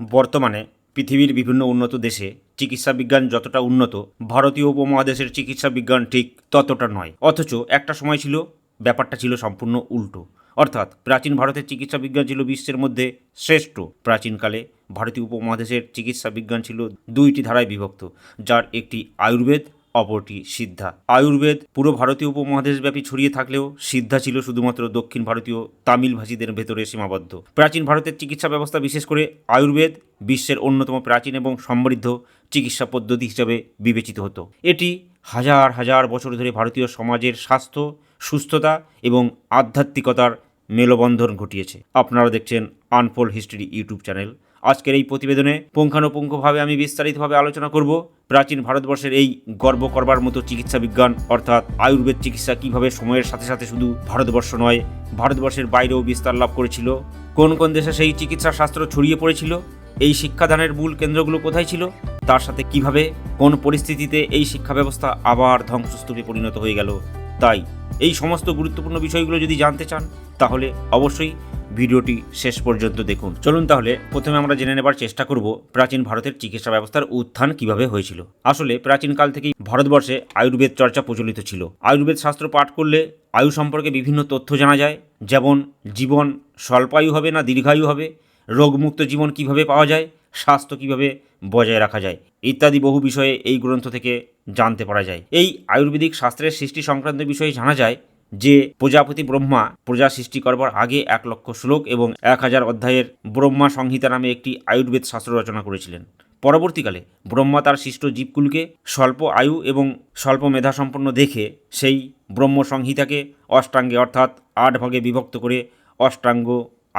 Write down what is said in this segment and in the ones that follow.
বর্তমানে পৃথিবীর বিভিন্ন উন্নত দেশে চিকিৎসা বিজ্ঞান যতটা উন্নত, ভারতীয় উপমহাদেশের চিকিৎসা বিজ্ঞান ঠিক ততটা নয়। অথচ একটা সময় ছিল, ব্যাপারটা ছিল সম্পূর্ণ উল্টো। অর্থাৎ প্রাচীন ভারতের চিকিৎসা বিজ্ঞান ছিল বিশ্বের মধ্যে শ্রেষ্ঠ। প্রাচীনকালে ভারতীয় উপমহাদেশের চিকিৎসা বিজ্ঞান ছিল দুইটি ধারায় বিভক্ত, যার একটি আয়ুর্বেদ অপরটি সিদ্ধা। আয়ুর্বেদ পুরো ভারতীয় উপমহাদেশব্যাপী ছড়িয়ে থাকলেও সিদ্ধা ছিল শুধুমাত্র দক্ষিণ ভারতীয় তামিল ভাষীদের ভেতরে সীমাবদ্ধ। প্রাচীন ভারতের চিকিৎসা ব্যবস্থা বিশেষ করে আয়ুর্বেদ বিশ্বের অন্যতম প্রাচীন এবং সমৃদ্ধ চিকিৎসা পদ্ধতি হিসাবে বিবেচিত হতো। এটি হাজার হাজার বছর ধরে ভারতীয় সমাজের স্বাস্থ্য, সুস্থতা এবং আধ্যাত্মিকতার মেলবন্ধন ঘটিয়েছে। আপনারা দেখছেন আনফোল্ড হিস্ট্রি ইউটিউব চ্যানেল। আজকের এই প্রতিবেদনে পুঙ্খানুপুঙ্খভাবে আমি বিস্তারিতভাবে আলোচনা করব প্রাচীন ভারতবর্ষের এই গর্ব করবার মতো চিকিৎসা বিজ্ঞান, অর্থাৎ আয়ুর্বেদ চিকিৎসা কীভাবে সময়ের সাথে সাথে শুধু ভারতবর্ষ নয়, ভারতবর্ষের বাইরেও বিস্তার লাভ করেছিল? কোন কোন দেশে সেই চিকিৎসা শাস্ত্র ছড়িয়ে পড়েছিল? এই শিক্ষাদানের মূল কেন্দ্রগুলো কোথায় ছিল? তার সাথে কীভাবে, কোন পরিস্থিতিতে এই শিক্ষা ব্যবস্থা আবার ধ্বংসস্তূপে পরিণত হয়ে গেল? তাই এই সমস্ত গুরুত্বপূর্ণ বিষয়গুলো যদি জানতে চান, তাহলে অবশ্যই ভিডিওটি শেষ পর্যন্ত দেখুন। চলুন তাহলে প্রথমে আমরা জেনে নেবার চেষ্টা করব প্রাচীন ভারতের চিকিৎসা ব্যবস্থার উত্থান কীভাবে হয়েছিল। আসলে প্রাচীনকাল থেকেই ভারতবর্ষে আয়ুর্বেদ চর্চা প্রচলিত ছিল। আয়ুর্বেদ শাস্ত্র পাঠ করলে আয়ু সম্পর্কে বিভিন্ন তথ্য জানা যায়, যেমন জীবন স্বল্পায়ু হবে না দীর্ঘায়ু হবে, রোগমুক্ত জীবন কীভাবে পাওয়া যায় স্বাস্থ্য কীভাবে বজায় রাখা যায়, ইত্যাদি বহু বিষয়ে এই গ্রন্থ থেকে জানতে পারা যায়। এই আয়ুর্বেদিক শাস্ত্রের সৃষ্টি সংক্রান্ত বিষয়ে জানা যায় যে, প্রজাপতি ব্রহ্মা প্রজা সৃষ্টি করবার আগে এক লক্ষ শ্লোক এবং এক হাজার অধ্যায়ের ব্রহ্মা সংহিতা নামে একটি আয়ুর্বেদ শাস্ত্র রচনা করেছিলেন। পরবর্তীকালে ব্রহ্মা তার সৃষ্ট জীবকুলকে স্বল্প আয়ু এবং স্বল্প মেধাসম্পন্ন দেখে সেই ব্রহ্ম সংহিতাকে অষ্টাঙ্গে অর্থাৎ আট ভাগে বিভক্ত করে অষ্টাঙ্গ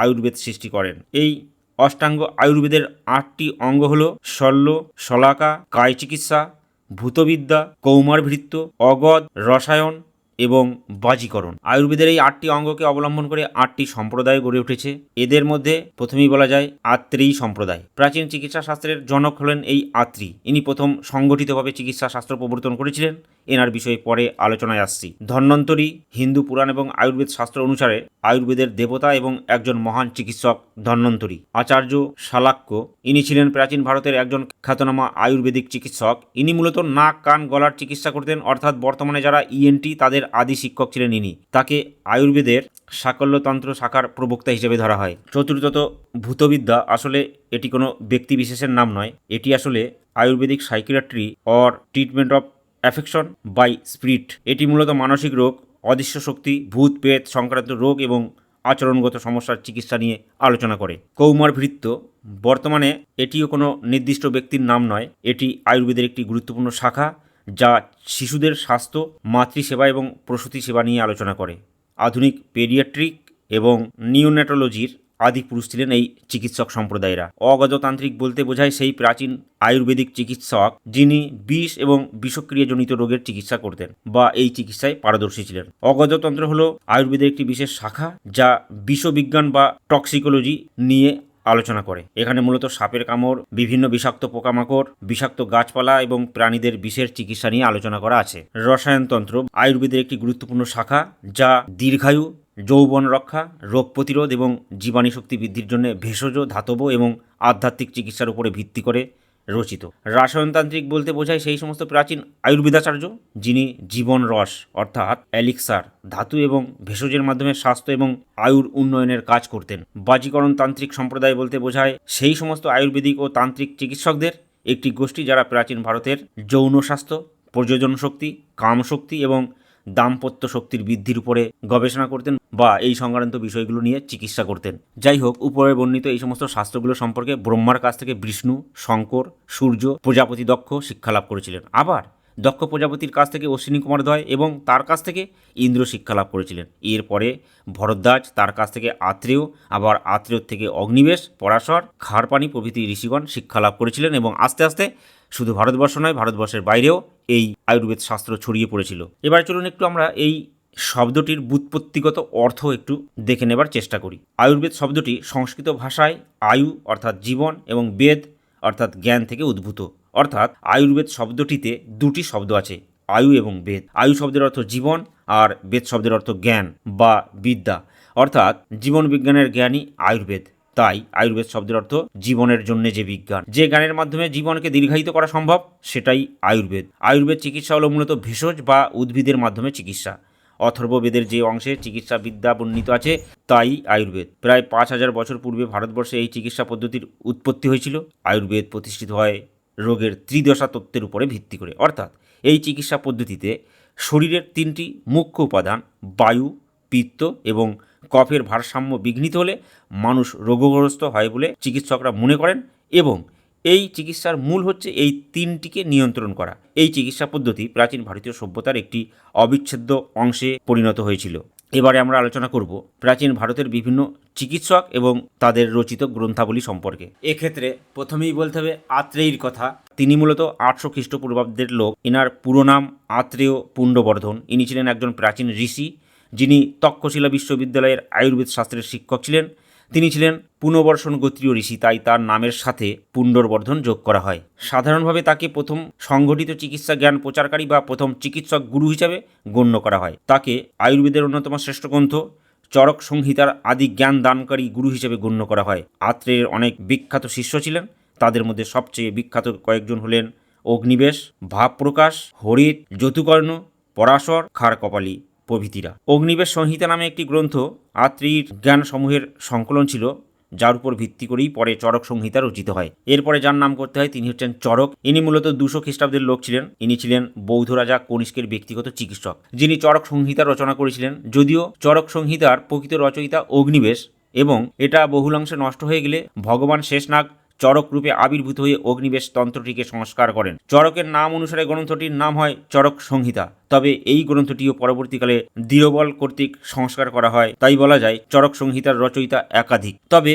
আয়ুর্বেদ সৃষ্টি করেন। এই অষ্টাঙ্গ আয়ুর্বেদের আটটি অঙ্গ হল শল্য, শলাকা, কায় চিকিৎসা, ভূতবিদ্যা, কৌমারভৃত্য, অগদ, রসায়ন এবং বাজিকরণ। আয়ুর্বেদের এই আটটি অঙ্গকে অবলম্বন করে আটটি সম্প্রদায় গড়ে উঠেছে। এদের মধ্যে প্রথমেই বলা যায় আত্রেয়ী সম্প্রদায়। প্রাচীন চিকিৎসা শাস্ত্রের জনক হলেন এই আত্রি। ইনি প্রথম সংগঠিতভাবে চিকিৎসা শাস্ত্র প্রবর্তন করেছিলেন। এনার বিষয়ে পরে আলোচনায় আসছি। ধন্বন্তরী হিন্দু পুরাণ এবং আয়ুর্বেদ শাস্ত্র অনুসারে আয়ুর্বেদের দেবতা এবং একজন মহান চিকিৎসক ধন্বন্তরী। আচার্য শালাক্য ইনি ছিলেন প্রাচীন ভারতের একজন খ্যাতনামা আয়ুর্বেদিক চিকিৎসক। ইনি মূলত নাক, কান, গলার চিকিৎসা করতেন, অর্থাৎ বর্তমানে যারা ইএনটি তাদের আদি শিক্ষক ছিলেন ইনি। তাকে আয়ুর্বেদের সাকল্যতন্ত্র শাখার প্রবক্তা হিসেবে ধরা হয়। চতুর্থত ভূতবিদ্যা, আসলে এটি কোনো ব্যক্তি বিশেষের নাম নয়। এটি আসলে Ayurvedic psychiatry or treatment of affection by spirit. এটি মূলত মানসিক রোগ অদৃশ্য শক্তি, ভূত পেত সংক্রান্ত রোগ এবং আচরণগত সমস্যার চিকিৎসা নিয়ে আলোচনা করে। কৌমার ভৃত্য, বর্তমানে এটিও কোনো নির্দিষ্ট ব্যক্তির নাম নয়। এটি আয়ুর্বেদের একটি গুরুত্বপূর্ণ শাখা যা শিশুদের স্বাস্থ্য, মাতৃসেবা এবং প্রসূতি সেবা নিয়ে আলোচনা করে। আধুনিক পেডিয়াট্রিক এবং নিওনেটোলজির আদি পুরুষ ছিলেন এই চিকিৎসক সম্প্রদায়েরা। অগজতান্ত্রিক বলতে বোঝায় সেই প্রাচীন আয়ুর্বেদিক চিকিৎসক যিনি বিষ এবং বিষক্রিয়াজনিত রোগের চিকিৎসা করতেন বা এই চিকিৎসায় পারদর্শী ছিলেন। অগজতন্ত্র হল আয়ুর্বেদের একটি বিশেষ শাখা যা বিষবিজ্ঞান বা টক্সিকোলজি নিয়ে আলোচনা করে। এখানে মূলত সাপের কামড়, বিভিন্ন বিষাক্ত পোকামাকড়, বিষাক্ত গাছপালা এবং প্রাণীদের বিষের চিকিৎসা নিয়ে আলোচনা করা আছে। রসায়নতন্ত্র আয়ুর্বেদের একটি গুরুত্বপূর্ণ শাখা যা দীর্ঘায়ু, যৌবন রক্ষা, রোগ প্রতিরোধ এবং জীবাণী শক্তি বৃদ্ধির জন্য ভেষজ, ধাতব এবং আধ্যাত্মিক চিকিৎসার উপরে ভিত্তি করে রচিত। রাসায়নতান্ত্রিক বলতে বোঝায় সেই সমস্ত প্রাচীন আয়ুর্বেদাচার্য যিনি জীবন রস, অর্থাৎ অ্যালিক্সার ধাতু এবং ভেষজের মাধ্যমে স্বাস্থ্য এবং আয়ুর উন্নয়নের কাজ করতেন। বাজিকরণ তান্ত্রিক সম্প্রদায় বলতে বোঝায় সেই সমস্ত আয়ুর্বেদিক ও তান্ত্রিক চিকিৎসকদের একটি গোষ্ঠী যারা প্রাচীন ভারতের যৌন স্বাস্থ্য প্রযোজন শক্তি কাম শক্তি এবং দাম্পত্য শক্তির বৃদ্ধির উপরে গবেষণা করতেন বা এই সংক্রান্ত বিষয়গুলো নিয়ে চিকিৎসা করতেন। যাই হোক, উপরে বর্ণিত এই সমস্ত শাস্ত্রগুলো সম্পর্কে ব্রহ্মার কাছ থেকে বিষ্ণু, শঙ্কর, সূর্য প্রজাপতি দক্ষ শিক্ষালাভ করেছিলেন। আবার দক্ষ প্রজাপতির কাছ থেকে অশ্বিনী কুমার দয় এবং তার কাছ থেকে ইন্দ্র শিক্ষা লাভ করেছিলেন। এরপরে ভরদ্বাজ তার কাছ থেকে আত্রেয়, আবার আত্রেয় থেকে অগ্নিবেশ, পরাশর খারপানি প্রভৃতি ঋষিগণ শিক্ষা লাভ করেছিলেন এবং আস্তে আস্তে শুধু ভারতবর্ষ নয়, ভারতবর্ষের বাইরেও এই আয়ুর্বেদ শাস্ত্র ছড়িয়ে পড়েছিল। এবার চলুন একটু আমরা এই শব্দটির বুৎপত্তিগত অর্থ একটু দেখে নেবার চেষ্টা করি। আয়ুর্বেদ শব্দটি সংস্কৃত ভাষায় আয়ু অর্থাৎ জীবন এবং বেদ অর্থাৎ জ্ঞান থেকে উদ্ভূত। অর্থাৎ আয়ুর্বেদ শব্দটিতে দুটি শব্দ আছে, আয়ু এবং বেদ। আয়ু শব্দের অর্থ জীবন আর বেদ শব্দের অর্থ জ্ঞান বা বিদ্যা। অর্থাৎ জীবন বিজ্ঞানের জ্ঞানই আয়ুর্বেদ। তাই আয়ুর্বেদ শব্দের অর্থ জীবনের জন্য যে বিজ্ঞান। যে জ্ঞানের মাধ্যমে জীবনকে দীর্ঘায়িত করা সম্ভব, সেটাই আয়ুর্বেদ। আয়ুর্বেদ চিকিৎসা হলো মূলত ভেষজ বা উদ্ভিদের মাধ্যমে চিকিৎসা। অথর্ববেদের যে অংশে চিকিৎসা বিদ্যা বর্ণিত আছে, তাই আয়ুর্বেদ। প্রায় পাঁচ হাজার বছর পূর্বে ভারতবর্ষে এই চিকিৎসা পদ্ধতির উৎপত্তি হয়েছিল। আয়ুর্বেদ প্রতিষ্ঠিত হয় রোগের ত্রিদশা তত্ত্বের উপরে ভিত্তি করে। অর্থাৎ এই চিকিৎসা পদ্ধতিতে শরীরের তিনটি মুখ্য উপাদান বায়ু, পিত্ত এবং কফের ভারসাম্য বিঘ্নিত হলে মানুষ রোগগ্রস্ত হয় বলে চিকিৎসকরা মনে করেন এবং এই চিকিৎসার মূল হচ্ছে এই তিনটিকে নিয়ন্ত্রণ করা। এই চিকিৎসা পদ্ধতি প্রাচীন ভারতীয় সভ্যতার একটি অবিচ্ছেদ্য অংশে পরিণত হয়েছিল। এবারে আমরা আলোচনা করব প্রাচীন ভারতের বিভিন্ন চিকিৎসক এবং তাদের রচিত গ্রন্থাবলী সম্পর্কে। এক্ষেত্রে প্রথমেই বলতে হবে আত্রেয়ীর কথা। তিনি মূলত আটশো খ্রিস্টপূর্বাব্দের লোক। এনার পুরো নাম আত্রেয় পুণ্ডবর্ধন। ইনি ছিলেন একজন প্রাচীন ঋষি, যিনি তক্ষশিলা বিশ্ববিদ্যালয়ের আয়ুর্বেদ শাস্ত্রের শিক্ষক ছিলেন। তিনি ছিলেন পুনর্বর্ষণ গোত্রীয় ঋষি, তাই তার নামের সাথে পুণ্ডরবর্ধন যোগ করা হয়। সাধারণভাবে তাকে প্রথম সংগঠিত চিকিৎসা জ্ঞান প্রচারকারী বা প্রথম চিকিৎসক গুরু হিসাবে গণ্য করা হয়। তাকে আয়ুর্বেদের অন্যতম শ্রেষ্ঠ গ্রন্থ, চরক সংহিতার আদি জ্ঞান দানকারী গুরু হিসেবে গণ্য করা হয়। আত্রের অনেক বিখ্যাত শিষ্য ছিলেন। তাদের মধ্যে সবচেয়ে বিখ্যাত কয়েকজন হলেন অগ্নিবেশ, ভাবপ্রকাশ, হরিত যতুকর্ণ পরাশর খার কপালী প্রভৃতিরা। অগ্নিবেশ সংহিতা নামে একটি গ্রন্থ আত্রির জ্ঞানসমূহের সংকলন ছিল, যার উপর ভিত্তি করেই পরে চরক সংহিতা রচিত হয়। এরপরে যার নাম করতে হয় তিনি হচ্ছেন চরক ইনি মূলত দুশো খ্রিস্টাব্দের লোক ছিলেন। ইনি ছিলেন বৌদ্ধ রাজা কনিষ্কের ব্যক্তিগত চিকিৎসক। যিনি চরক সংহিতা রচনা করেছিলেন, যদিও চরক সংহিতার প্রকৃত রচয়িতা অগ্নিবেশ এবং এটা বহুলাংশে নষ্ট হয়ে গেলে ভগবান শেষনাগ চরক রূপে আবির্ভূত হয়ে অগ্নিবেশ তন্ত্রটিকে সংস্কার করেন। চরকের নাম অনুসারে গ্রন্থটির নাম হয় চরক সংহিতা। তবে এই গ্রন্থটিও পরবর্তীকালে দৃঢ়বল কর্তৃক সংস্কার করা হয়। তাই বলা যায় চরক সংহিতার রচয়িতা একাধিক। তবে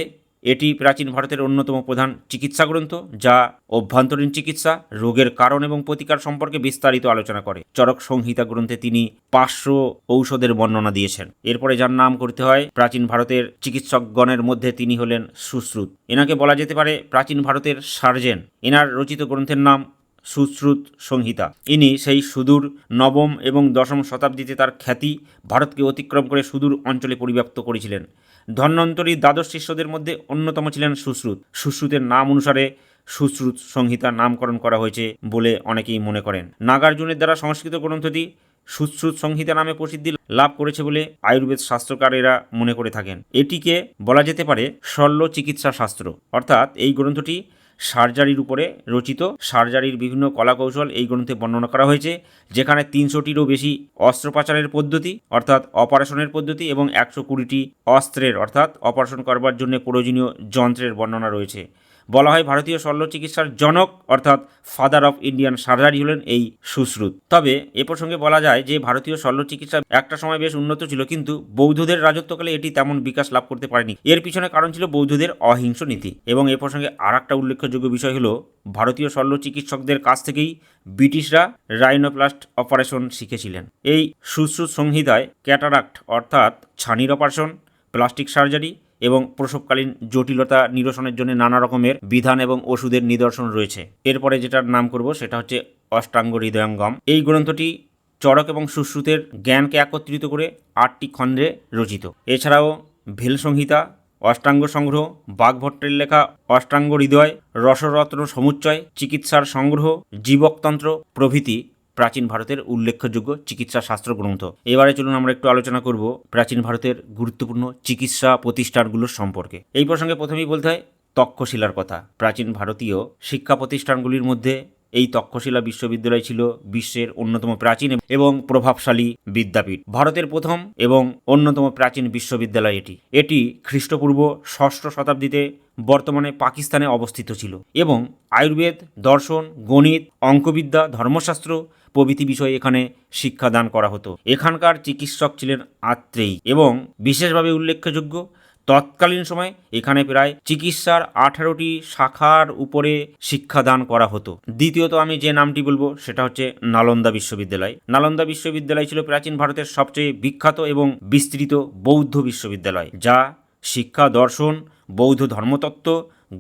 এটি প্রাচীন ভারতের অন্যতম প্রধান চিকিৎসা গ্রন্থ, যা অভ্যন্তরীণ চিকিৎসা, রোগের কারণ এবং প্রতিকার সম্পর্কে বিস্তারিত আলোচনা করে। চরক সংহিতা গ্রন্থে তিনি পাঁচশো ঔষধের বর্ণনা দিয়েছেন। এরপরে যার নাম করতে হয় প্রাচীন ভারতের চিকিৎসকগণের মধ্যে তিনি হলেন সুশ্রুত। এনাকে বলা যেতে পারে প্রাচীন ভারতের সার্জেন। এনার রচিত গ্রন্থের নাম সুশ্রুত সংহিতা। ইনি সেই সুদূর নবম এবং দশম শতাব্দীতে তার খ্যাতি ভারতকে অতিক্রম করে সুদূর অঞ্চলে পরিব্যাপ্ত করেছিলেন। ধন্বন্তরী দ্বাদশ শিষ্যদের মধ্যে অন্যতম ছিলেন সুশ্রুত। সুশ্রুতের নাম অনুসারে সুশ্রুত সংহিতার নামকরণ করা হয়েছে বলে অনেকেই মনে করেন। নাগার্জুনের দ্বারা সংস্কৃত গ্রন্থটি সুশ্রুত সংহিতা নামে প্রসিদ্ধি লাভ করেছে বলে আয়ুর্বেদ শাস্ত্রকারেরা মনে করে থাকেন। এটিকে বলা যেতে পারে শল্য চিকিৎসা শাস্ত্র। অর্থাৎ এই গ্রন্থটি সার্জারির উপরে রচিত। সার্জারির বিভিন্ন কলাকৌশল এই গ্রন্থে বর্ণনা করা হয়েছে, যেখানে তিনশোটিরও বেশি অস্ত্রোপাচারের পদ্ধতি, অর্থাৎ অপারেশনের পদ্ধতি এবং একশো কুড়িটি অস্ত্রের, অর্থাৎ অপারেশন করবার জন্য প্রয়োজনীয় যন্ত্রের বর্ণনা রয়েছে। বলা হয় ভারতীয় শল্য চিকিৎসার জনক, অর্থাৎ ফাদার অফ ইন্ডিয়ান সার্জারি হলেন এই সুশ্রুত। তবে এ প্রসঙ্গে বলা যায় যে ভারতীয় শল্য চিকিৎসা একটা সময় বেশ উন্নত ছিল, কিন্তু বৌদ্ধদের রাজত্বকালে এটি তেমন বিকাশ লাভ করতে পারেনি। এর পিছনে কারণ ছিল বৌদ্ধদের অহিংস নীতি এবং এ প্রসঙ্গে আর একটা উল্লেখযোগ্য বিষয় হলো, ভারতীয় শল্য চিকিৎসকদের কাছ থেকেই ব্রিটিশরা রাইনোপ্লাস্ট অপারেশন শিখেছিলেন। এই সুশ্রুত সংহিতায় ক্যাটারাক্ট অর্থাৎ ছানির অপারেশন প্লাস্টিক সার্জারি এবং প্রসবকালীন জটিলতা নিরসনের জন্য নানা রকমের বিধান এবং ওষুধের নিদর্শন রয়েছে। এরপরে যেটার নাম করব সেটা হচ্ছে অষ্টাঙ্গ হৃদয়ঙ্গম। এই গ্রন্থটি চরক এবং সুশ্রুতের জ্ঞানকে একত্রিত করে আটটি খণ্ডে রচিত। এছাড়াও ভেল সংহিতা, অষ্টাঙ্গ সংগ্রহ বাঘভট্টের লেখা অষ্টাঙ্গ হৃদয়, রসরত্ন সমুচ্চয়, চিকিৎসার সংগ্রহ, জীবকতন্ত্র প্রভৃতি প্রাচীন ভারতের উল্লেখযোগ্য চিকিৎসা শাস্ত্র গ্রন্থ। এবারে চলুন আমরা একটু আলোচনা করব প্রাচীন ভারতের গুরুত্বপূর্ণ চিকিৎসা প্রতিষ্ঠানগুলোর সম্পর্কে। এই প্রসঙ্গে প্রথমেই বলতে হয় তক্ষশিলার কথা। প্রাচীন ভারতীয় শিক্ষা প্রতিষ্ঠানগুলির মধ্যে এই তক্ষশিলা বিশ্ববিদ্যালয় ছিল বিশ্বের অন্যতম প্রাচীন এবং প্রভাবশালী বিদ্যাপীঠ। ভারতের প্রথম এবং অন্যতম প্রাচীন বিশ্ববিদ্যালয় এটি। এটি খ্রিস্টপূর্ব ষষ্ঠ শতাব্দীতে বর্তমানে পাকিস্তানে অবস্থিত ছিল এবং আয়ুর্বেদ, দর্শন, গণিত, অঙ্কবিদ্যা, ধর্মশাস্ত্র প্রভৃতি বিষয়ে এখানে শিক্ষাদান করা হতো। এখানকার চিকিৎসক ছিলেন আত্রেয়ী এবং বিশেষভাবে উল্লেখযোগ্য, তৎকালীন সময়ে এখানে প্রায় চিকিৎসার আঠারোটি শাখার উপরে শিক্ষাদান করা হতো। দ্বিতীয়ত আমি যে নামটি বলব সেটা হচ্ছে নালন্দা বিশ্ববিদ্যালয়। নালন্দা বিশ্ববিদ্যালয় ছিল প্রাচীন ভারতের সবচেয়ে বিখ্যাত এবং বিস্তৃত বৌদ্ধ বিশ্ববিদ্যালয়, যা শিক্ষা, দর্শন বৌদ্ধ ধর্মতত্ত্ব,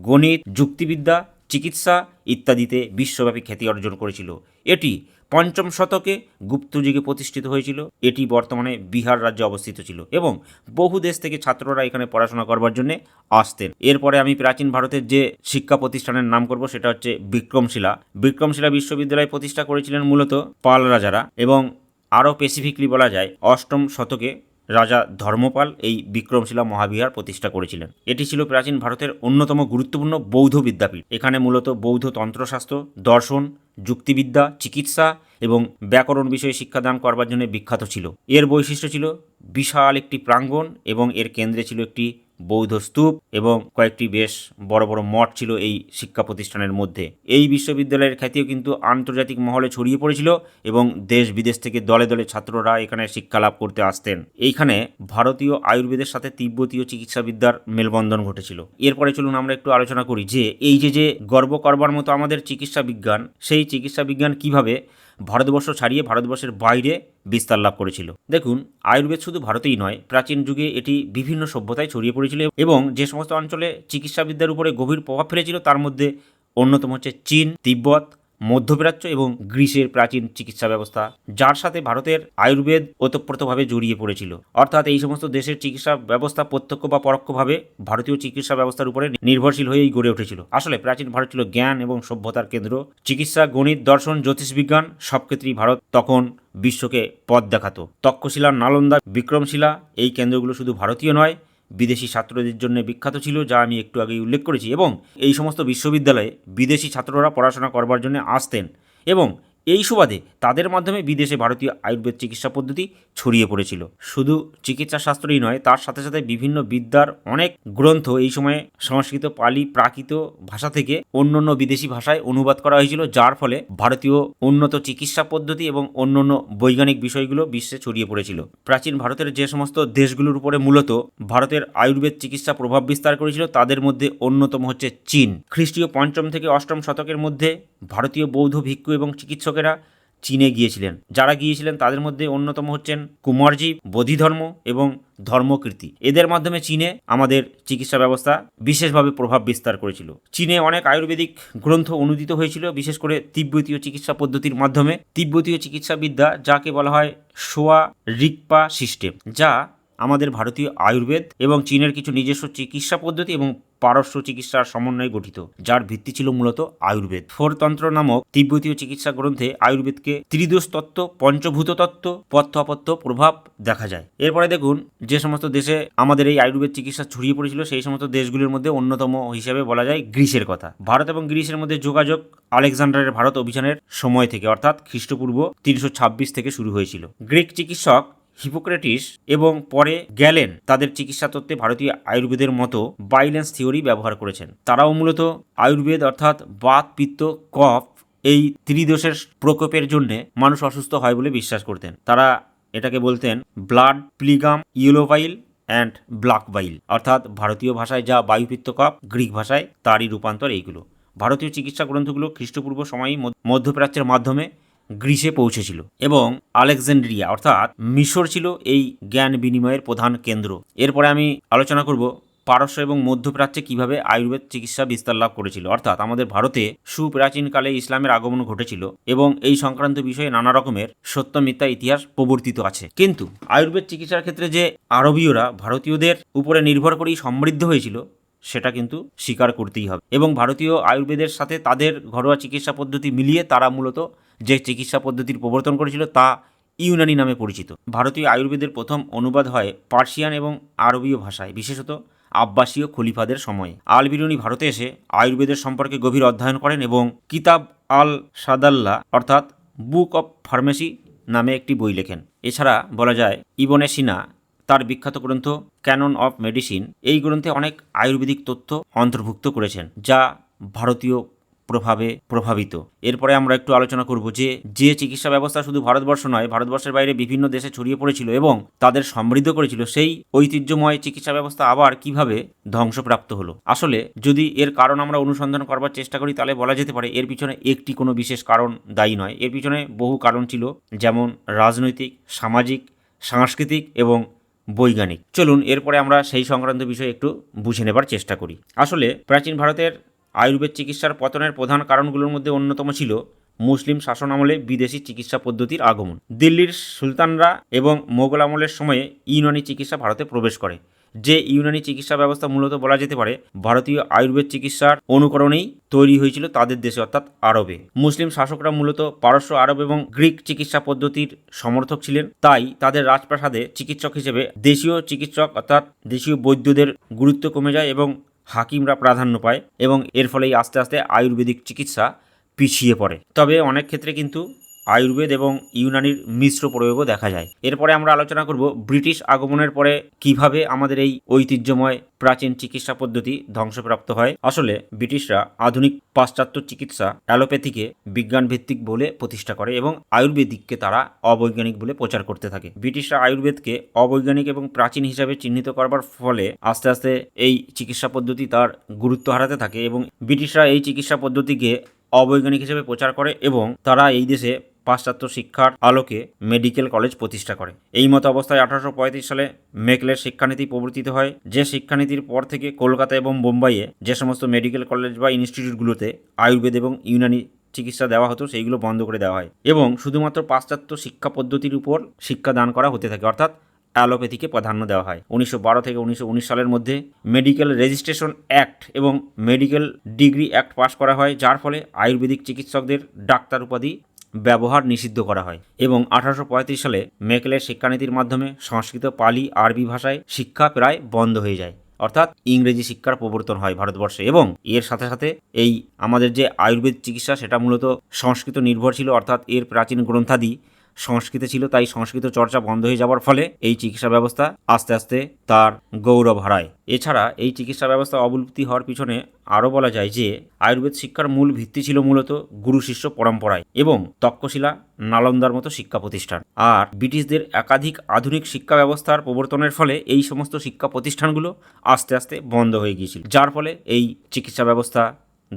গণিত, যুক্তিবিদ্যা, চিকিৎসা ইত্যাদিতে বিশ্বব্যাপী খ্যাতি অর্জন করেছিল। এটি পঞ্চম শতকে গুপ্ত যুগে প্রতিষ্ঠিত হয়েছিল। এটি বর্তমানে বিহার রাজ্যে অবস্থিত ছিল এবং বহু দেশ থেকে ছাত্ররা এখানে পড়াশোনা করবার জন্য আসতেন। এরপরে আমি প্রাচীন ভারতের যে শিক্ষা প্রতিষ্ঠানের নাম করব সেটা হচ্ছে বিক্রমশিলা। বিক্রমশিলা বিশ্ববিদ্যালয় প্রতিষ্ঠা করেছিলেন মূলত পাল রাজারা এবং আরও স্পেসিফিকলি বলা যায় অষ্টম শতকে রাজা ধর্মপাল এই বিক্রমশিলা মহাবিহার প্রতিষ্ঠা করেছিলেন। এটি ছিল প্রাচীন ভারতের অন্যতম গুরুত্বপূর্ণ বৌদ্ধ বিদ্যাপীঠ। এখানে মূলত বৌদ্ধ তন্ত্রশাস্ত্র, দর্শন, যুক্তিবিদ্যা, চিকিৎসা এবং ব্যাকরণ বিষয়ে শিক্ষাদান করবার জন্য বিখ্যাত ছিল। এর বৈশিষ্ট্য ছিল বিশাল একটি প্রাঙ্গণ এবং এর কেন্দ্রে ছিল একটি বৌদ্ধ স্তূপ এবং কয়েকটি বেশ বড় বড় মঠ ছিল এই শিক্ষা প্রতিষ্ঠানের মধ্যে। এই বিশ্ববিদ্যালয়ের খ্যাতিও কিন্তু আন্তর্জাতিক মহলে ছড়িয়ে পড়েছিল এবং দেশ বিদেশ থেকে দলে দলে ছাত্ররা এখানে শিক্ষা লাভ করতে আসতেন। এইখানে ভারতীয় আয়ুর্বেদের সাথে তিব্বতীয় চিকিৎসাবিদ্যার মেলবন্ধন ঘটেছিল। এরপরে চলুন আমরা একটু আলোচনা করি যে এই যে যে গর্ব করবার মতো আমাদের চিকিৎসা বিজ্ঞান সেই চিকিৎসা বিজ্ঞান কীভাবে ভারতবর্ষ ছাড়িয়ে ভারতবর্ষের বাইরে বিস্তার লাভ করেছিল। দেখুন, আয়ুর্বেদ শুধু ভারতেই নয়, প্রাচীন যুগে এটি বিভিন্ন সভ্যতায় ছড়িয়ে পড়েছিল এবং যে সমস্ত অঞ্চলে চিকিৎসাবিদ্যার উপরে গভীর প্রভাব ফেলেছিল, তার মধ্যে অন্যতম হচ্ছে চীন, তিব্বত মধ্যপ্রাচ্য এবং গ্রিসের প্রাচীন চিকিৎসা ব্যবস্থা, যার সাথে ভারতের আয়ুর্বেদ ওতপ্রোতভাবে জড়িয়ে পড়েছিল। অর্থাৎ এই সমস্ত দেশের চিকিৎসা ব্যবস্থা প্রত্যক্ষ বা পরোক্ষভাবে ভারতীয় চিকিৎসা ব্যবস্থার উপরে নির্ভরশীল হয়েই গড়ে উঠেছিল। আসলে প্রাচীন ভারত ছিল জ্ঞান এবং সভ্যতার কেন্দ্র। চিকিৎসা, গণিত, দর্শন, জ্যোতিষবিজ্ঞান সব ক্ষেত্রেই ভারত তখন বিশ্বকে পথ দেখাতো। তক্ষশিলা, নালন্দা, বিক্রমশিলা এই কেন্দ্রগুলো শুধু ভারতীয় নয় বিদেশি ছাত্রদের জন্য বিখ্যাত ছিল, যা আমি একটু আগেই উল্লেখ করেছি। এবং এই সমস্ত বিশ্ববিদ্যালয়ে বিদেশি ছাত্ররা পড়াশোনা করবার জন্য আসতেন। এবং এই সুবাদে তাদের মাধ্যমে বিদেশে ভারতীয় আয়ুর্বেদ চিকিৎসা পদ্ধতি ছড়িয়ে পড়েছিল। শুধু চিকিৎসা শাস্ত্রই নয়, তার সাথে সাথে বিভিন্ন বিদ্যার অনেক গ্রন্থ এই সময়ে সংস্কৃত, পালি, প্রাকৃত ভাষা থেকে অন্য অন্য বিদেশি ভাষায় অনুবাদ করা হয়েছিল, যার ফলে ভারতীয় উন্নত চিকিৎসা পদ্ধতি এবং অন্য অন্য বৈজ্ঞানিক বিষয়গুলো বিশ্বে ছড়িয়ে পড়েছিল। প্রাচীন ভারতের যে সমস্ত দেশগুলোর উপরে মূলত ভারতের আয়ুর্বেদ চিকিৎসা প্রভাব বিস্তার করেছিল, তাদের মধ্যে অন্যতম হচ্ছে চীন। খ্রিস্টীয় পঞ্চম থেকে অষ্টম শতকের মধ্যে ভারতীয় বৌদ্ধ ভিক্ষু এবং চিকিৎসকেরা চীনে গিয়েছিলেন। যারা গিয়েছিলেন তাদের মধ্যে অন্যতম হচ্ছেন কুমারজি, বোধিধর্ম এবং ধর্মকীর্তি। এদের মাধ্যমে চীনে আমাদের চিকিৎসা ব্যবস্থা বিশেষভাবে প্রভাব বিস্তার করেছিল। চীনে অনেক আয়ুর্বেদিক গ্রন্থ অনুদিত হয়েছিল, বিশেষ করে তিব্বতীয় চিকিৎসা পদ্ধতির মাধ্যমে। তিব্বতীয় চিকিৎসাবিদ্যা যাকে বলা হয় সোয়া রিকপা সিস্টেম, যা আমাদের ভারতীয় আয়ুর্বেদ এবং চীনের কিছু নিজস্ব চিকিৎসা পদ্ধতি এবং পারস্য চিকিৎসার সমন্বয়ে গঠিত, যার ভিত্তি ছিল মূলত আয়ুর্বেদ। ফোরতন্ত্র নামক তিব্বতীয় চিকিৎসা গ্রন্থে আয়ুর্বেদকে ত্রিদোষ তত্ত্ব, পঞ্চভূত তত্ত্ব পথ্য অপত্য প্রভাব দেখা যায়। এরপরে দেখুন, যে সমস্ত দেশে আমাদের এই আয়ুর্বেদ চিকিৎসা ছড়িয়ে পড়েছিল, সেই সমস্ত দেশগুলির মধ্যে অন্যতম হিসেবে বলা যায় গ্রিসের কথা। ভারত এবং গ্রিসের মধ্যে যোগাযোগ আলেকজান্ডারের ভারত অভিযানের সময় থেকে, অর্থাৎ খ্রিস্টপূর্ব তিনশো ছাব্বিশ থেকে শুরু হয়েছিল। গ্রিক চিকিৎসক হিপোক্রেটিস এবং পরে গ্যালেন তাদের চিকিৎসা তত্ত্বে ভারতীয় আয়ুর্বেদের মতো বাইলেন্স থিওরি ব্যবহার করেছেন। তারাও মূলত আয়ুর্বেদ অর্থাৎ বাত, পিত্ত, কফ এই ত্রিদোষের প্রকোপের জন্য মানুষ অসুস্থ হয় বলে বিশ্বাস করতেন। তারা এটাকে বলতেন ব্লাড প্লিগাম ইয়েলোভাইল অ্যান্ড ব্ল্যাক বাইল অর্থাৎ ভারতীয় ভাষায় যা বায়ুপিত্ত কফ, গ্রিক ভাষায় তারই রূপান্তর এইগুলো। ভারতীয় চিকিৎসা গ্রন্থগুলো খ্রিস্টপূর্ব সময়ই মধ্য- মধ্যপ্রাচ্যের মাধ্যমে গ্রিসে পৌঁছেছিল এবং আলেকজান্ড্রিয়া অর্থাৎ মিশর ছিল এই জ্ঞান বিনিময়ের প্রধান কেন্দ্র। এরপরে আমি আলোচনা করব পারস্য এবং মধ্যপ্রাচ্যে কীভাবে আয়ুর্বেদ চিকিৎসা বিস্তার লাভ করেছিল। অর্থাৎ আমাদের ভারতে সুপ্রাচীনকালে ইসলামের আগমন ঘটেছিল এবং এই সংক্রান্ত বিষয়ে নানা রকমের সত্য মিথ্যা ইতিহাস প্রবর্তিত আছে। কিন্তু আয়ুর্বেদ চিকিৎসার ক্ষেত্রে যে আরবীয়রা ভারতীয়দের উপরে নির্ভর করেই সমৃদ্ধ হয়েছিল, সেটা কিন্তু স্বীকার করতেই হবে। এবং ভারতীয় আয়ুর্বেদের সাথে তাদের ঘরোয়া চিকিৎসা পদ্ধতি মিলিয়ে তারা মূলত যে চিকিৎসা পদ্ধতির প্রবর্তন করেছিল তা ইউনানি নামে পরিচিত। ভারতীয় আয়ুর্বেদের প্রথম অনুবাদ হয় পার্সিয়ান এবং আরবীয় ভাষায়, বিশেষত আব্বাসীয় খলিফাদের সময়ে। আল বিরুনি ভারতে এসে আয়ুর্বেদের সম্পর্কে গভীর অধ্যয়ন করেন এবং কিতাব আল সাদাল্লা, অর্থাৎ বুক অফ ফার্মেসি নামে একটি বই লেখেন। এছাড়া বলা যায়, ইবনে সিনা, তার বিখ্যাত গ্রন্থ ক্যানন অফ মেডিসিন, এই গ্রন্থে অনেক আয়ুর্বেদিক তথ্য অন্তর্ভুক্ত করেছেন, যা ভারতীয় প্রভাবে প্রভাবিত। এরপরে আমরা একটু আলোচনা করব যে যে চিকিৎসা ব্যবস্থা শুধু ভারতবর্ষ নয়, ভারতবর্ষের বাইরে বিভিন্ন দেশে ছড়িয়ে পড়েছিল এবং তাদের সমৃদ্ধ করেছিল, সেই ঐতিহ্যময় চিকিৎসা ব্যবস্থা আবার কীভাবে ধ্বংসপ্রাপ্ত হলো? আসলে, যদি এর কারণ আমরা অনুসন্ধান করবার চেষ্টা করি, তাহলে বলা যেতে পারে এর পিছনে একটি কোনো বিশেষ কারণ দায়ী নয়। এর পিছনে বহু কারণ ছিল, যেমন রাজনৈতিক, সামাজিক, সাংস্কৃতিক এবং বৈজ্ঞানিক। চলুন, এরপরে আমরা সেই সংক্রান্ত বিষয়ে একটু বুঝে নেবার চেষ্টা করি। আসলে, প্রাচীন ভারতের আয়ুর্বেদ চিকিৎসার পতনের প্রধান কারণগুলোর মধ্যে অন্যতম ছিল মুসলিম শাসন আমলে বিদেশি চিকিৎসা পদ্ধতির আগমন। দিল্লির সুলতানরা এবং মোগল আমলের সময়ে ইউনানি চিকিৎসা ভারতে প্রবেশ করে। যে ইউনানি চিকিৎসা ব্যবস্থা মূলত বলা যেতে পারে, ভারতীয় আয়ুর্বেদ চিকিৎসার অনুকরণেই তৈরি হয়েছিল তাদের দেশে, অর্থাৎ আরবে। মুসলিম শাসকরা মূলত পারস্য, আরব এবং গ্রিক চিকিৎসা পদ্ধতির সমর্থক ছিলেন। তাই তাদের রাজপ্রাসাদে চিকিৎসক হিসেবে দেশীয় চিকিৎসক, অর্থাৎ দেশীয় বৈদ্যদের গুরুত্ব কমে যায় এবং হাকিমরা প্রাধান্য পায় এবং এর ফলেই আস্তে আস্তে আয়ুর্বেদিক চিকিৎসা পিছিয়ে পড়ে। তবে অনেক ক্ষেত্রে কিন্তু আয়ুর্বেদ এবং ইউনানির মিশ্র প্রয়োগও দেখা যায়। এরপরে আমরা আলোচনা করব ব্রিটিশ আগমনের পরে কীভাবে আমাদের এই ঐতিহ্যময় প্রাচীন চিকিৎসা পদ্ধতি ধ্বংসপ্রাপ্ত হয়। আসলে ব্রিটিশরা আধুনিক পাশ্চাত্য চিকিৎসা অ্যালোপ্যাথিকে বিজ্ঞান ভিত্তিক বলে প্রতিষ্ঠা করে এবং আয়ুর্বেদিককে তারা অবৈজ্ঞানিক বলে প্রচার করতে থাকে। ব্রিটিশরা আয়ুর্বেদকে অবৈজ্ঞানিক এবং প্রাচীন হিসাবে চিহ্নিত করবার ফলে আস্তে আস্তে এই চিকিৎসা পদ্ধতি তার গুরুত্ব হারাতে থাকে এবং ব্রিটিশরা এই চিকিৎসা পদ্ধতিকে অবৈজ্ঞানিক হিসেবে প্রচার করে এবং তারা এই দেশে পাশ্চাত্য শিক্ষার আলোকে মেডিকেল কলেজ প্রতিষ্ঠা করে। এই মতো অবস্থায় আঠারোশো পঁয়ত্রিশ সালে মেকলের শিক্ষানীতি প্রবর্তিত হয়, যে শিক্ষানীতির পর থেকে কলকাতা এবং বোম্বাইয়ে যে সমস্ত মেডিকেল কলেজ বা ইনস্টিটিউটগুলোতে আয়ুর্বেদ এবং ইউনানি চিকিৎসা দেওয়া হতো, সেইগুলো বন্ধ করে দেওয়া হয় এবং শুধুমাত্র পাশ্চাত্য শিক্ষা পদ্ধতির উপর শিক্ষা দান করা হতে থাকে, অর্থাৎ অ্যালোপ্যাথিকে প্রাধান্য দেওয়া হয়। উনিশশো বারো থেকে উনিশশো উনিশ সালের মধ্যে মেডিকেল রেজিস্ট্রেশন অ্যাক্ট এবং মেডিকেল ডিগ্রি অ্যাক্ট পাশ করা হয়, যার ফলে আয়ুর্বেদিক চিকিৎসকদের ডাক্তার উপাধি ব্যবহার নিষিদ্ধ করা হয় এবং আঠারোশো পঁয়ত্রিশ সালে মেকেলের শিক্ষানীতির মাধ্যমে সংস্কৃত, পালি, আরবি ভাষায় শিক্ষা প্রায় বন্ধ হয়ে যায়। অর্থাৎ ইংরেজি শিক্ষার প্রবর্তন হয় ভারতবর্ষে এবং এর সাথে সাথে এই আমাদের যে আয়ুর্বেদ চিকিৎসা, সেটা মূলত সংস্কৃত নির্ভর ছিল অর্থাৎ এর প্রাচীন গ্রন্থাদি সংস্কৃতে ছিল, তাই সংস্কৃত চর্চা বন্ধ হয়ে যাওয়ার ফলে এই চিকিৎসা ব্যবস্থা আস্তে আস্তে তার গৌরব হারায়। এছাড়া এই চিকিৎসা ব্যবস্থা অবলুপ্তি হওয়ার পিছনে আরও বলা যায় যে, আয়ুর্বেদ শিক্ষার মূল ভিত্তি ছিল মূলত গুরু শিষ্য পরম্পরায় এবং তক্ষশিলা নালন্দার মতো শিক্ষা প্রতিষ্ঠান। আর ব্রিটিশদের একাধিক আধুনিক শিক্ষা ব্যবস্থার প্রবর্তনের ফলে এই সমস্ত শিক্ষা প্রতিষ্ঠানগুলো আস্তে আস্তে বন্ধ হয়ে গিয়েছিল, যার ফলে এই চিকিৎসা ব্যবস্থা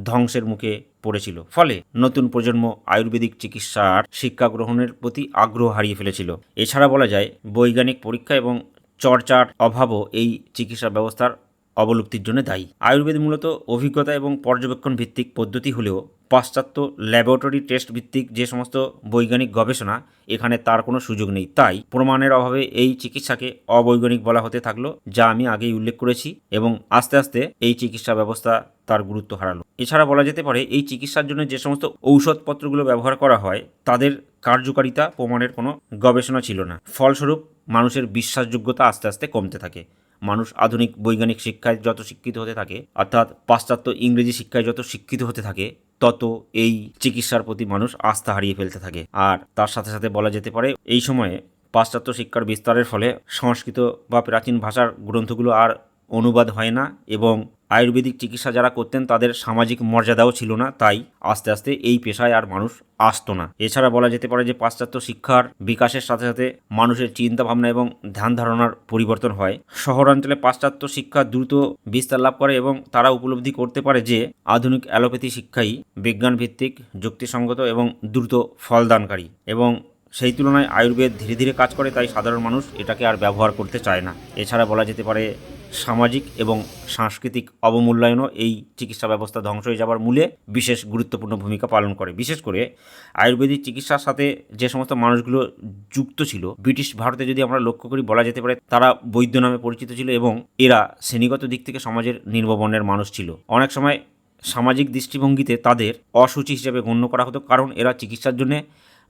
ধ্বংসের মুখে পড়েছিল। ফলে নতুন প্রজন্ম আয়ুর্বেদিক চিকিৎসার শিক্ষা গ্রহণের প্রতি আগ্রহ হারিয়ে ফেলেছিল। এছাড়া বলা যায়, বৈজ্ঞানিক পরীক্ষা এবং চর্চার অভাবও এই চিকিৎসা ব্যবস্থার অবলুপ্তির জন্য দায়ী। আয়ুর্বেদ মূলত অভিজ্ঞতা এবং পর্যবেক্ষণ ভিত্তিক পদ্ধতি হলেও পাশ্চাত্য ল্যাবরেটরি টেস্ট ভিত্তিক যে সমস্ত বৈজ্ঞানিক গবেষণা, এখানে তার কোনো সুযোগ নেই। তাই প্রমাণের অভাবে এই চিকিৎসাকে অবৈজ্ঞানিক বলা হতে থাকল, যা আমি আগেই উল্লেখ করেছি এবং আস্তে আস্তে এই চিকিৎসা ব্যবস্থা তার গুরুত্ব হারালো। এছাড়া বলা যেতে পারে, এই চিকিৎসার জন্য যে সমস্ত ঔষধপত্রগুলো ব্যবহার করা হয়, তাদের কার্যকারিতা প্রমাণের কোনো গবেষণা ছিল না। ফলস্বরূপ মানুষের বিশ্বাসযোগ্যতা আস্তে আস্তে কমতে থাকে। মানুষ আধুনিক বৈজ্ঞানিক শিক্ষায় যত শিক্ষিত হতে থাকে, অর্থাৎ পাশ্চাত্য ইংরেজি শিক্ষায় যত শিক্ষিত হতে থাকে, তত এই চিকিৎসার প্রতি মানুষ আস্থা হারিয়ে ফেলতে থাকে। আর তার সাথে সাথে বলা যেতে পারে, এই সময়ে পাশ্চাত্য শিক্ষার বিস্তারের ফলে সংস্কৃত বা প্রাচীন ভাষার গ্রন্থগুলো আর অনুবাদ হয় না এবং আয়ুর্বেদিক চিকিৎসা যারা করতেন, তাদের সামাজিক মর্যাদাও ছিল না। তাই আস্তে আস্তে এই পেশায় আর মানুষ আসতো না। এছাড়া বলা যেতে পারে যে পাশ্চাত্য শিক্ষার বিকাশের সাথে সাথে মানুষের চিন্তা ভাবনা এবং ধ্যান ধারণার পরিবর্তন হয়। শহরাঞ্চলে পাশ্চাত্য শিক্ষা দ্রুত বিস্তার লাভ করে এবং তারা উপলব্ধি করতে পারে যে আধুনিক অ্যালোপ্যাথি শিক্ষাই বিজ্ঞান ভিত্তিক যুক্তিসঙ্গত এবং দ্রুত ফলদানকারী এবং সেই তুলনায় আয়ুর্বেদ ধীরে ধীরে কাজ করে, তাই সাধারণ মানুষ এটাকে আর ব্যবহার করতে চায় না। এছাড়া বলা যেতে পারে সামাজিক এবং সাংস্কৃতিক অবমূল্যায়নও এই চিকিৎসা ব্যবস্থা ধ্বংস হয়ে যাবার মূলে বিশেষ গুরুত্বপূর্ণ ভূমিকা পালন করে। বিশেষ করে আয়ুর্বেদিক চিকিৎসার সাথে যে সমস্ত মানুষগুলো যুক্ত ছিল, ব্রিটিশ ভারতে যদি আমরা লক্ষ্য করি, বলা যেতে পারে তারা বৈদ্য নামে পরিচিত ছিল এবং এরা শ্রেণীগত দিক থেকে সমাজের নির্মবর্ণের মানুষ ছিল। অনেক সময় সামাজিক দৃষ্টিভঙ্গিতে তাদের অসুচি হিসেবে গণ্য করা হতো, কারণ এরা চিকিৎসার জন্য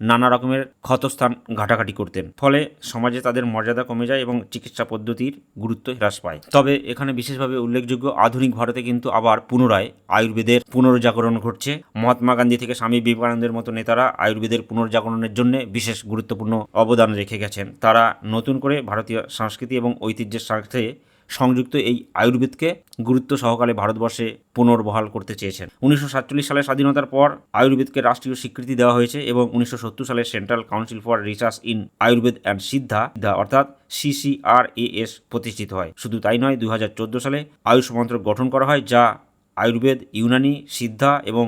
নানা রকমের ক্ষতস্থান ঘাটাঘাটি করতেন। ফলে সমাজে তাদের মর্যাদা কমে যায় এবং চিকিৎসা পদ্ধতির গুরুত্ব হ্রাস পায়। তবে এখানে বিশেষভাবে উল্লেখযোগ্য আধুনিক ভারতে কিন্তু আবার পুনরায় আয়ুর্বেদের পুনর্জাগরণ ঘটছে। মহাত্মা গান্ধী থেকে স্বামী বিবেকানন্দের মতো নেতারা আয়ুর্বেদের পুনর্জাগরণের জন্য বিশেষ গুরুত্বপূর্ণ অবদান রেখে গেছেন। তারা নতুন করে ভারতীয় সংস্কৃতি এবং ঐতিহ্যের সাথে সংযুক্ত এই আয়ুর্বেদকে গুরুত্ব সহকারে ভারতবর্ষে পুনর্বহাল করতে চেয়েছেন। উনিশশো সালের স্বাধীনতার পর আয়ুর্বেদকে রাষ্ট্রীয় স্বীকৃতি দেওয়া হয়েছে এবং উনিশশো সত্তর সালে central council for research in Ayurveda and Siddha অর্থাৎ সিসিআরএএস প্রতিষ্ঠিত হয়। শুধু তাই নয় দু সালে আয়ুষ মন্ত্রক গঠন করা হয় যা আয়ুর্বেদ, ইউনানি, সিদ্ধা এবং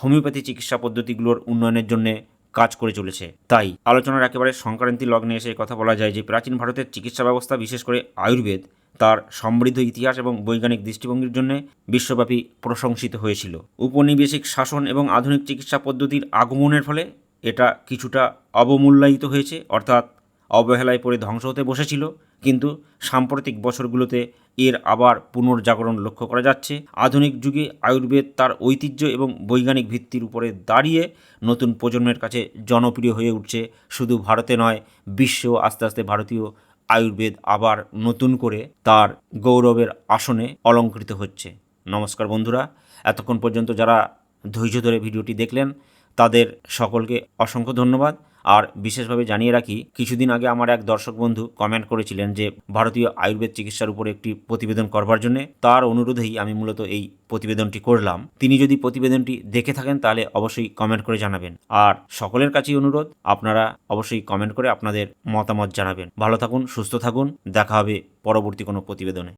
হোমিওপ্যাথি চিকিৎসা পদ্ধতিগুলোর উন্নয়নের জন্য কাজ করে চলেছে। তাই আলোচনার একেবারে সংক্রান্তি লগ্নে এসে কথা বলা যায় যে প্রাচীন ভারতের চিকিৎসা ব্যবস্থা, বিশেষ করে আয়ুর্বেদ তার সমৃদ্ধ ইতিহাস এবং বৈজ্ঞানিক দৃষ্টিভঙ্গির জন্য বিশ্বব্যাপী প্রশংসিত হয়েছিল। উপনিবেশিক শাসন এবং আধুনিক চিকিৎসা পদ্ধতির আগমনের ফলে এটা কিছুটা অবমূল্যায়িত হয়েছে, অর্থাৎ অবহেলায় পড়ে ধ্বংস হতে বসেছিল। কিন্তু সাম্প্রতিক বছরগুলোতে এর আবার পুনর্জাগরণ লক্ষ্য করা যাচ্ছে। আধুনিক যুগে আয়ুর্বেদ তার ঐতিহ্য এবং বৈজ্ঞানিক ভিত্তির উপরে দাঁড়িয়ে নতুন প্রজন্মের কাছে জনপ্রিয় হয়ে উঠছে। শুধু ভারতে নয় বিশ্ব আস্তে আস্তে ভারতীয় আয়ুর্বেদ আবার নতুন করে তার গৌরবের আসনে অলঙ্কৃত হচ্ছে। নমস্কার বন্ধুরা, এতক্ষণ পর্যন্ত যারা ধৈর্য ধরে ভিডিওটি দেখলেন, তাদের সকলকে অসংখ্য ধন্যবাদ। আর বিশেষভাবে জানিয়ে রাখি, কিছুদিন আগে আমার এক দর্শক বন্ধু কমেন্ট করেছিলেন যে, ভারতীয় আয়ুর্বেদ চিকিৎসার উপরে একটি প্রতিবেদন করবার জন্য তার অনুরোধেই আমি মূলত এই প্রতিবেদনটি করলাম। তিনি যদি প্রতিবেদনটি দেখে থাকেন, তাহলে অবশ্যই কমেন্ট করে জানাবেন। আর সকলের কাছেই অনুরোধ, আপনারা অবশ্যই কমেন্ট করে আপনাদের মতামত জানাবেন। ভালো থাকুন, সুস্থ থাকুন, দেখা হবে পরবর্তী কোনো প্রতিবেদনে।